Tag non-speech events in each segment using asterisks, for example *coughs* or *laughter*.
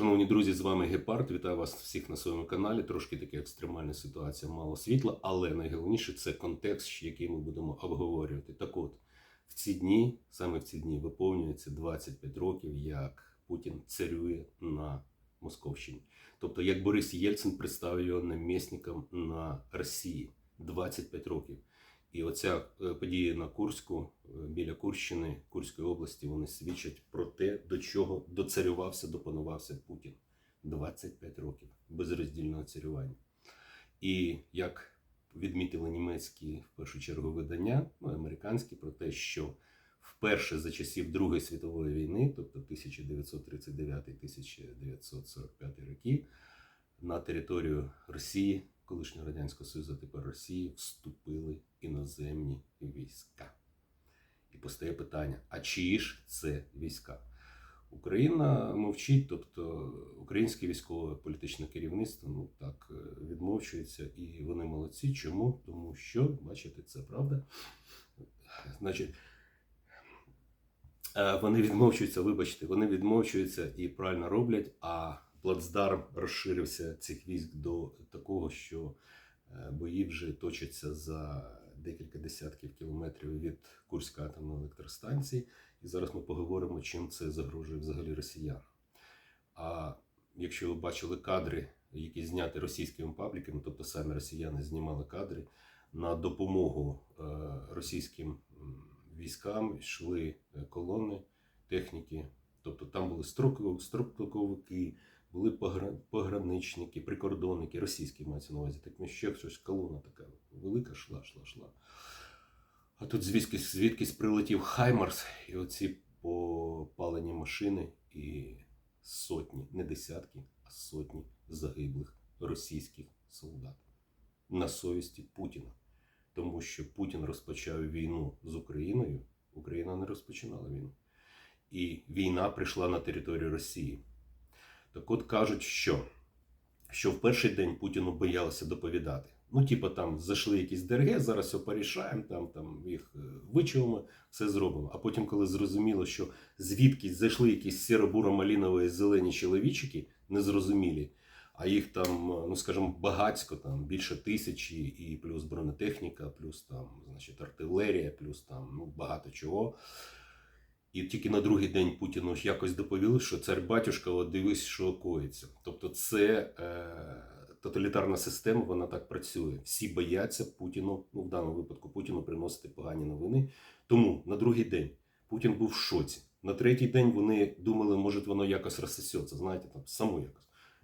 Шановні друзі, з вами Гепард. Вітаю вас всіх на своєму каналі. Трошки така екстремальна ситуація, мало світла, але найголовніше це контекст, який ми будемо обговорювати. Так от, в ці дні, саме в ці дні, виповнюється 25 років, як Путін царює на Московщині. Тобто, як Борис Єльцин представив його намісником на Росії 25 років. І оця е, подія на Курську е, біля Курщини, Курської області, вони свідчать про те, до чого доцарювався, допанувався Путін 25 років безроздільного царювання. І як відмітили німецькі в першу чергу видання, ну американські, про те, що вперше за часів Другої світової війни, тобто 1939-1945 роки, на територію Росії, колишнього радянського Союзу, тепер Росії, вступили іноземні війська. І постає питання: а чиї ж це війська? Україна мовчить, тобто українське військове політичне керівництво ну так е, відмовчується, і вони молодці. Чому? Тому що, бачите, це правда. Значить, е, вони відмовчуються, вибачте, вони відмовчуються і правильно роблять, а плацдарм розширився цих військ до такого, що е, бої вже точаться за декілька десятків кілометрів від Курської атомної електростанції. І зараз ми поговоримо, чим це загрожує взагалі росіянам. А якщо ви бачили кадри, які зняті російськими пабліками, тобто самі росіяни знімали кадри на допомогу е, російським військам, йшли е, колони техніки. Тобто там були строковики, пограничники, прикордонники, російські мається на увазі. Так ну, ще щось колона така велика шла, шла, шла. А тут звідки, звідкись прилетів Хаймарс, і оці попалені машини, і сотні, не десятки, а сотні загиблих російських солдат на совісті Путіна. Тому що Путін розпочав війну з Україною, Україна не розпочинала війну. І війна прийшла на територію Росії. Так от кажуть, що, що в перший день Путіну боялися доповідати. Ну, типу, там зайшли якісь ДРГ, зараз все порішаємо, там, там їх е, вичавимо, все зробимо. А потім, коли зрозуміло, що звідки зайшли якісь сіро-буро-малінові зелені чоловічики, незрозумілі, а їх там, е, ну скажімо, багацько, там більше тисячі, і плюс бронетехніка, плюс там, значить, артилерія, плюс там ну, багато чого. І тільки на другий день Путіну ж якось доповіли, що цар батюшка, от дивись, що коїться. Тобто, це е, тоталітарна система, вона так працює. Всі бояться Путіну, ну в даному випадку Путіну приносити погані новини. Тому на другий день Путін був в шоці. На третій день вони думали, може воно якось розсосеться, знаєте, там само якось.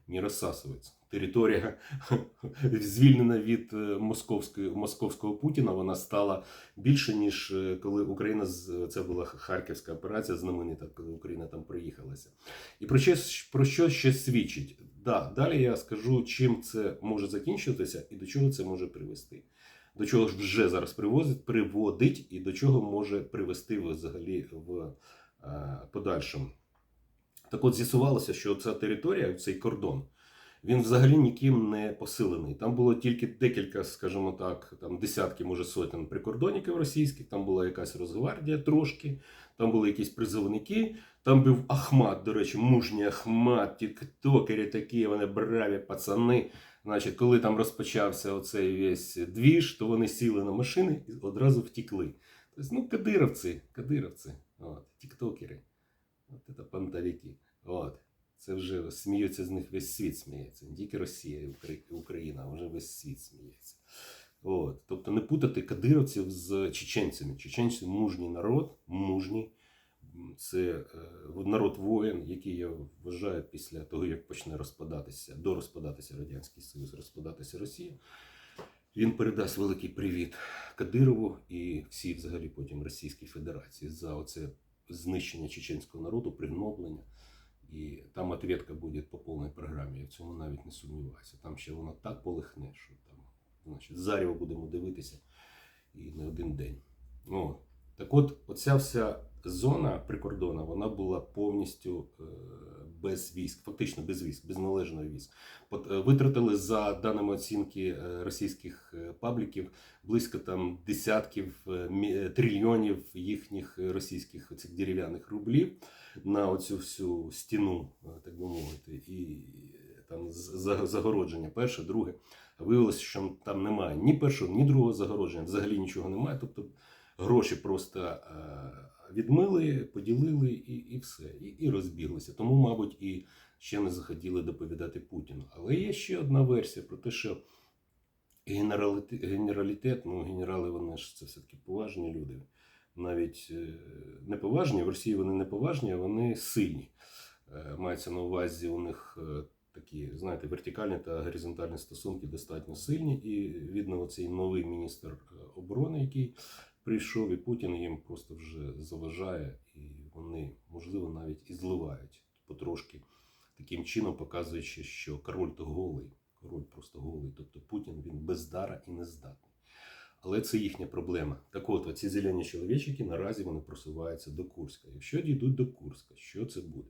Не розсасується. Територія *laughs* звільнена від е, московської, московського Путіна, вона стала більше, ніж е, коли Україна це була Харківська операція знаменита, коли Україна там приїхалася. І про що, про що ще свідчить? Да, далі я скажу, чим це може закінчитися і до чого це може привести. До чого ж вже зараз привозить, приводить, і до чого може привести взагалі в е, подальшому. Так от з'ясувалося, що ця територія, цей кордон, він взагалі ніким не посилений. Там було тільки декілька, скажімо так, там десятки, може сотень прикордонників російських, там була якась Росгвардія трошки, там були якісь призовники, там був Ахмат, до речі, мужній Ахмат, тіктокери такі, вони браві пацани. Значить, коли там розпочався оцей весь двіж, то вони сіли на машини і одразу втікли. Тобто, ну, кадировці, кадировці, от, тіктокери. От це понтовики. От. Це вже сміються з них весь світ сміється. Не тільки Росія і Україна, а вже весь світ сміється. От. Тобто не путати кадировців з чеченцями. Чеченці мужній народ, мужній. Це е, народ воїн, який я вважаю після того, як почне розпадатися, до розпадатися Радянський Союз, розпадатися Росія. Він передасть великий привіт Кадирову і всій взагалі потім Російській Федерації за оце знищення чеченського народу, пригноблення. І там ответка буде по повній програмі. Я в цьому навіть не сумніваюся. Там ще воно так полихне, що там, значить, заріво будемо дивитися і не один день. О. Так от, оця вся зона прикордона, вона була повністю е, без військ, фактично без військ, без належного військ. Е, Витратили за даними оцінки е, російських пабліків близько там десятків трильйонів їхніх російських цих дерев'яних рублів на оцю всю стіну, так би мовити, і там загородження перше, друге. Виявилося, що там немає ні першого, ні другого загородження, взагалі нічого немає. Тобто гроші просто е, відмили, поділили і, і все, і, і розбіглися. Тому, мабуть, і ще не захотіли доповідати Путіну. Але є ще одна версія про те, що генералітет, генералітет ну, генерали вони ж це все-таки поважні люди. Навіть е, не поважні, в Росії вони не поважні, вони сильні. Е, Мається на увазі у них такі, знаєте, вертикальні та горизонтальні стосунки достатньо сильні. І видно, оцей новий міністр оборони, який прийшов, і Путін їм просто вже заважає, і вони, можливо, навіть і зливають потрошки, таким чином показуючи, що король то голий, король просто голий. Тобто Путін він бездара і нездатний. Але це їхня проблема. Так от, оці зелені чоловічики наразі вони просуваються до Курська. Якщо дійдуть до Курська, що це буде?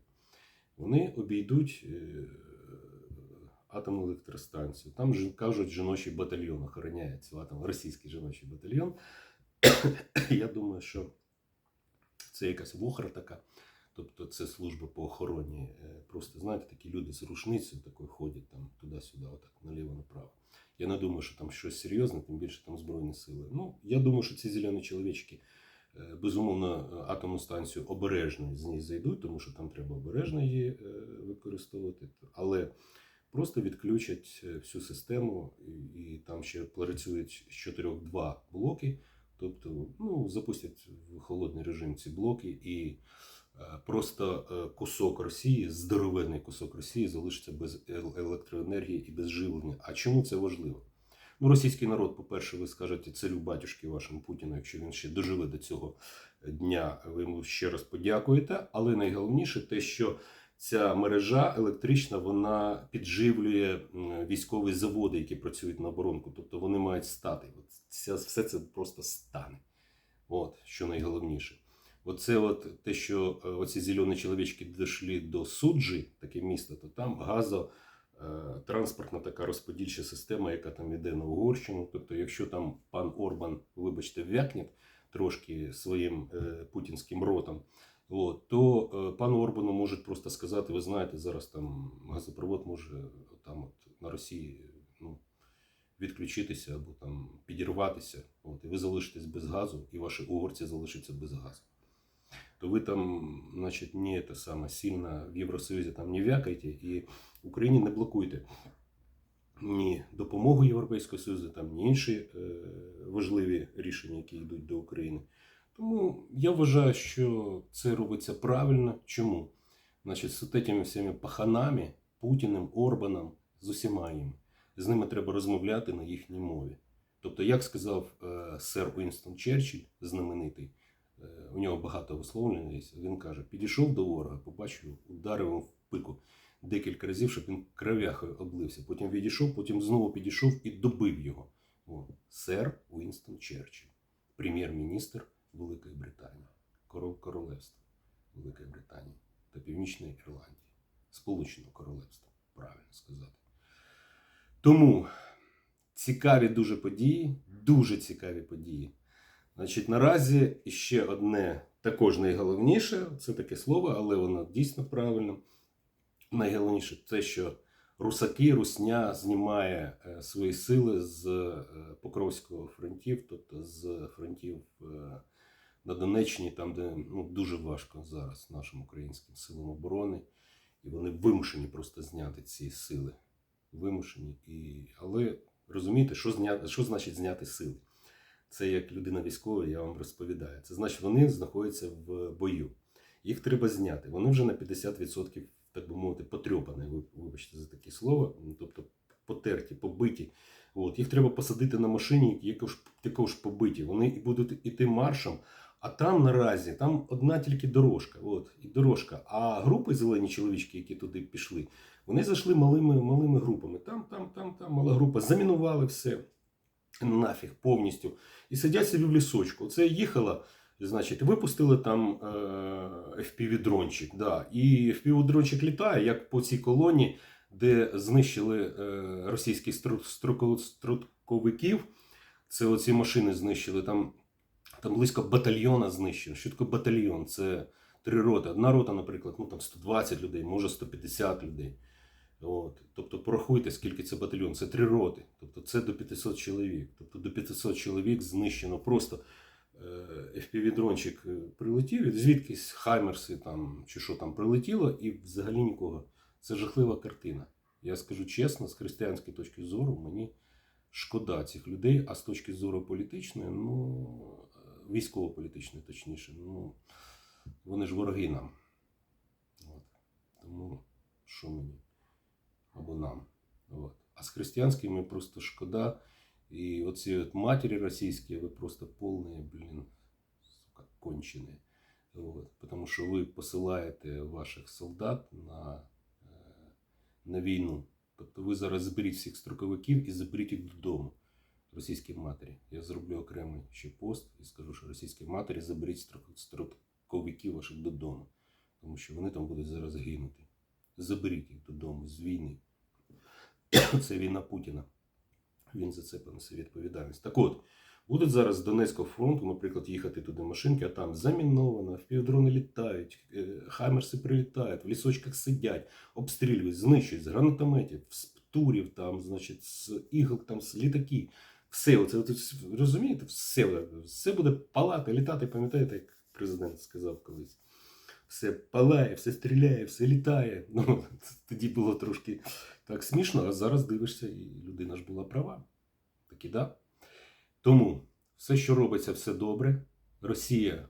Вони обійдуть е, атомну електростанцію. Там кажуть, жіночий батальйон охороняє цю атом, російський жіночий батальйон. *coughs* Я думаю, що це якась вохра така. Тобто це служба по охороні. Е, Просто знаєте, такі люди з рушницею такою ходять там туди-сюди, отак, наліво-направо. Я не думаю, що там щось серйозне, тим більше там Збройні сили. Ну, я думаю, що ці зелені чоловічки, е, безумовно, атомну станцію обережно з ній зайдуть, тому що там треба обережно її е, використовувати. Але просто відключать всю систему, і там ще працюють з 4-2 блоки. Тобто, ну, запустять в холодний режим ці блоки і е, просто е, кусок Росії, здоровенний кусок Росії залишиться без електроенергії і без живлення. А чому це важливо? Ну, російський народ, по-перше, ви скажете царю батюшки вашому Путіну, якщо він ще доживе до цього дня, ви йому ще раз подякуєте. Але найголовніше те, що ця мережа електрична вона підживлює військові заводи, які працюють на оборонку. Тобто вони мають стати. От ця, все це просто стане. От що найголовніше. Оце от те, що е, оці зелені чоловічки дійшли до суджі, таке місто, то там газо. е, Транспортна така розподільча система, яка там йде на Угорщину. Тобто, якщо там пан Орбан, вибачте, вякне трошки своїм е, путінським ротом, от, то е, пану Орбану можуть просто сказати: ви знаєте, зараз там газопровод може там от на Росії ну, відключитися або там підірватися. От, і ви залишитесь без газу, і ваші угорці залишаться без газу. То ви там, значить, не те саме сильно в Євросоюзі там не вякайте і Україні не блокуйте ні допомогу Європейського Союзу, там ні інші е, важливі рішення, які йдуть до України. Тому я вважаю, що це робиться правильно. Чому? Значить, з цими всіми паханами, Путіним, Орбаном, з усіма їм. З ними треба розмовляти на їхній мові. Тобто, як сказав е, сер Уінстон Черчилль, знаменитий, е, у нього багато висловлень є, він каже: підійшов до ворога, побачив, ударив в пику декілька разів, щоб він кров'яхою облився. Потім відійшов, потім знову підійшов і добив його. О, сер Уінстон Черчилль, прем'єр-міністр Великої Британії, королевства Великої Британії та Північної Ірландії, Сполученого Королевства, правильно сказати. Тому цікаві дуже події, дуже цікаві події. Значить, наразі ще одне, також найголовніше, це таке слово, але воно дійсно правильно. Найголовніше це, що русаки, русня знімає е, свої сили з е, Покровського фронтів, тобто з фронтів е, на Донеччині, там, де ну, дуже важко зараз нашим українським силам оборони, і вони вимушені просто зняти ці сили. Вимушені. І... Але розумієте, що, зняти, що значить зняти сили? Це як людина військова, я вам розповідаю. Це значить, вони знаходяться в бою. Їх треба зняти. Вони вже на 50%, так би мовити, потрьопані, ви- вибачте за таке слово, тобто потерті, побиті. От. Їх треба посадити на машині, які також, побиті. Вони будуть іти маршем. А там наразі там одна тільки дорожка. От, і дорожка. А групи зелені чоловічки, які туди пішли, вони зайшли малими, малими групами. Там, там, там, там мала група, замінували все нафіг повністю. І сидять собі в лісочку. Оце їхала, значить, випустили там е, FPV-дрончик. Да. І FPV-дрончик літає, як по цій колоні, де знищили е, російських стру- строко- строковиків. Це оці машини знищили. Там, там близько батальйона знищено. Що таке батальйон? Це три роти. Одна рота, наприклад, ну там 120 людей, може 150 людей. От. Тобто порахуйте, скільки це батальйон. Це три роти. Тобто це до 500 чоловік. Тобто до 500 чоловік знищено просто FPV-дрончик е, прилетів, звідкись Хаймерси там чи що там прилетіло, і взагалі нікого. Це жахлива картина. Я скажу чесно, з християнської точки зору, мені шкода цих людей, а з точки зору політичної, ну, е, військово-політичної, точніше, ну, вони ж вороги нам. От. Тому що мені? Або нам. От. А з християнськими просто шкода. І оці от матері російські, ви просто повні, блін, сука, кончені. От. Тому що ви посилаєте ваших солдат на, на війну. Тобто ви зараз зберіть всіх строковиків і заберіть їх додому. Російські матері. Я зроблю окремий ще пост і скажу, що російські матері заберіть строковиків ваших додому. Тому що вони там будуть зараз гинути. Заберіть їх додому з війни. Це війна Путіна. Він за це понесе відповідальність. Так от, будуть зараз з Донецького фронту, наприклад, їхати туди машинки, а там заміновано, впівдрони літають, е, хаймерси прилітають, в лісочках сидять, обстрілюють, знищують з гранатометів, з птурів, там, значить, з ігл, там, з літаків. Все, оце, розумієте, все, все буде палати, літати, пам'ятаєте, як президент сказав колись. Все палає, все стріляє, все літає. *laughs* Ну, тоді було трошки так смішно, а зараз дивишся, і людина ж була права. Так і да. Тому все, що робиться, все добре. Росія,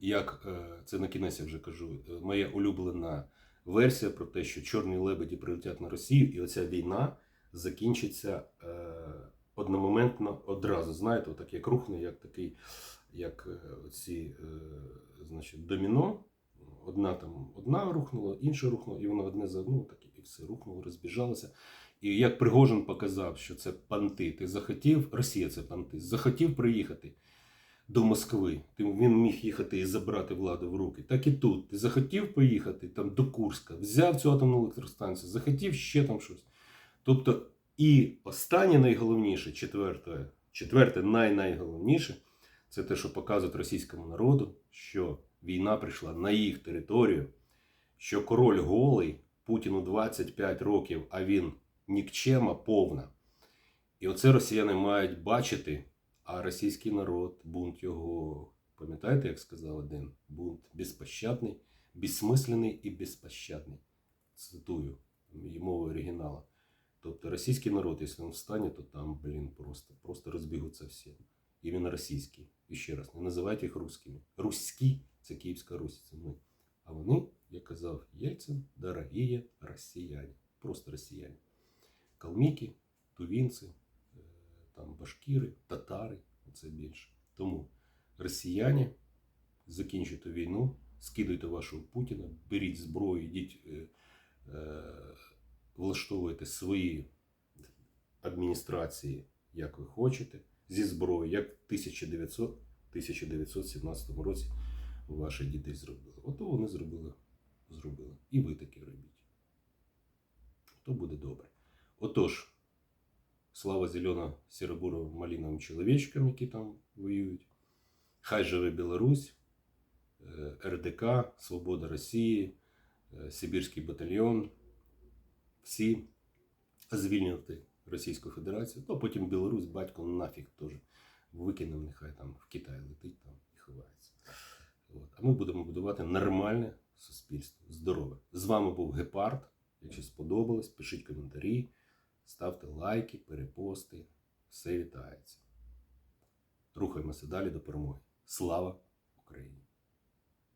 як е, це на кінець я вже кажу, е, моя улюблена версія про те, що чорні лебеді прилетять на Росію, і оця війна закінчиться е, одномоментно одразу. Знаєте, отак як рухне, як такий, як ці, значить, доміно. Одна там одна рухнула, інша рухнула, і воно одне за одну, так і все рухнуло, розбіжалося. І як Пригожин показав, що це панти, ти захотів, Росія це панти, захотів приїхати до Москви, він міг їхати і забрати владу в руки. Так і тут. Ти захотів поїхати там до Курська, взяв цю атомну електростанцію, захотів ще там щось. Тобто, і останнє найголовніше, четверте, четверте най-найголовніше, це те, що показують російському народу, що війна прийшла на їх територію, що король голий, Путіну 25 років, а він нікчема повна. І оце росіяни мають бачити, а російський народ, бунт його, пам'ятаєте, як сказав один? Бунт безпощадний, безсмислений і безпощадний. Цитую і мовою оригінала. Тобто російський народ, якщо він встане, то там, блін, просто, просто розбігуться всі. Іменно російський. І ще раз, не називайте їх русскими. Руські це Київська Русь, це ми. А вони, як казав Єльцин, дорогі росіяни. Просто росіяни. Калміки, тувінці, е, там башкіри, татари, це більше. Тому росіяни, закінчуйте війну, скидуйте вашого Путіна, беріть зброю, йдіть, е, е, влаштовуйте свої адміністрації, як ви хочете, зі зброєю, як в 1900, 1917 році ваші діти зробили. Ото вони зробили, зробили. І ви таке робіть. То буде добре. Отож, слава зелено сіробуровим малиновим чоловічкам, які там воюють. Хай живе Білорусь, е, РДК, Свобода Росії, е, Сибірський батальйон. Всі звільнити Російську Федерацію, то потім Білорусь, батько нафіг теж викинув, нехай там в Китай летить там і ховається. От. А ми будемо будувати нормальне суспільство, здорове. З вами був Гепард. Якщо сподобалось, пишіть коментарі, ставте лайки, перепости. Все вітається. Рухаємося далі до перемоги. Слава Україні!